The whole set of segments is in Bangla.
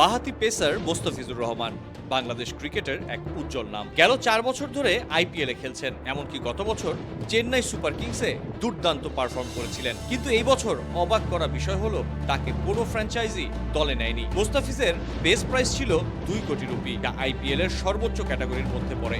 বাহাতি পেসার মোস্তাফিজুর রহমান, বাংলাদেশ ক্রিকেটের এক উজ্জ্বল নাম। গেল চার বছর ধরে আইপিএল খেলছেন, এমনকি গত বছর চেন্নাই সুপার কিংসে দুর্দান্ত পারফর্ম করেছিলেন। কিন্তু এই বছর অবাক করা বিষয় হলো, তাকে কোনো ফ্র্যাঞ্চাইজি দলে নেয়নি। মোস্তাফিজের বেস প্রাইস ছিল দুই কোটি রুপি, যা আইপিএল এর সর্বোচ্চ ক্যাটাগরির মধ্যে পড়ে।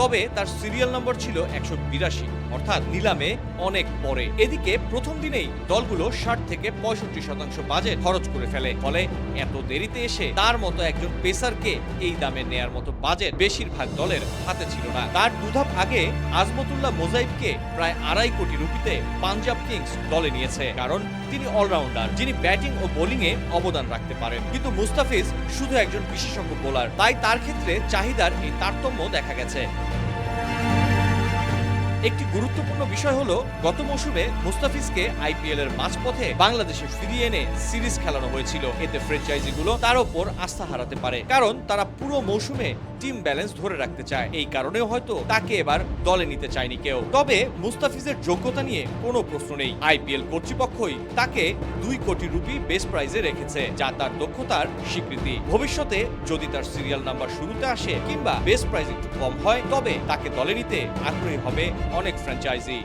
তবে তার সিরিয়াল নম্বর ছিল একশো বিরাশি, অর্থাৎ নিলামে অনেক পরে। এদিকে প্রথম দিনেই দলগুলো ষাট থেকে পঁয়ষট্টি শতাংশ বাজেট খরচ করে ফেলে, ফলে এত দেরিতে এসে তার মতো একজন পেসারকে এই দামে নেয়ার মতো বাজেট বেশিরভাগ দলের হাতে ছিল না। তার দুধাপ আগে আজমতুল্লাহ মোজাইবকে প্রায় আড়াই কোটি রুপিতে পাঞ্জাব কিংস দলে নিয়েছে, কারণ তিনি অলরাউন্ডার যিনি ব্যাটিং ও বোলিং এ অবদান রাখতে পারেন। কিন্তু মুস্তাফিজ শুধু একজন বিশেষজ্ঞ বোলার তাই তার ক্ষেত্রে চাহিদার এই তারতম্য দেখা গেছে। একটি গুরুত্বপূর্ণ বিষয় হলো, গত মৌসুমে মুস্তাফিজকে আইপিএল এর মাঝপথে বাংলাদেশে ফিরিয়ে এনে সিরিজ খেলানো হয়েছিল। এতে ফ্র্যাঞ্চাইজিগুলো তার ওপর আস্থা হারাতে পারে। কারণ তারা পুরো মৌসুমে টিম ব্যালেন্স ধরে রাখতে চায়। এই কারণেও হয়তো তাকে এবার দলে নিতে চায়নি কেউ। তবে মুস্তাফিজের যোগ্যতা নিয়ে কোনো প্রশ্ন নেই। আইপিএল কর্তৃপক্ষই তাকে দুই কোটি রুপি বেস প্রাইজে রেখেছে, যা তার দক্ষতার স্বীকৃতি। ভবিষ্যতে যদি তার সিরিয়াল নাম্বার শুরুতে আসে কিংবা বেস প্রাইজ একটু কম হয়, তবে তাকে দলে নিতে আগ্রহী হবে অনেক ফ্র্যাঞ্চাইজি।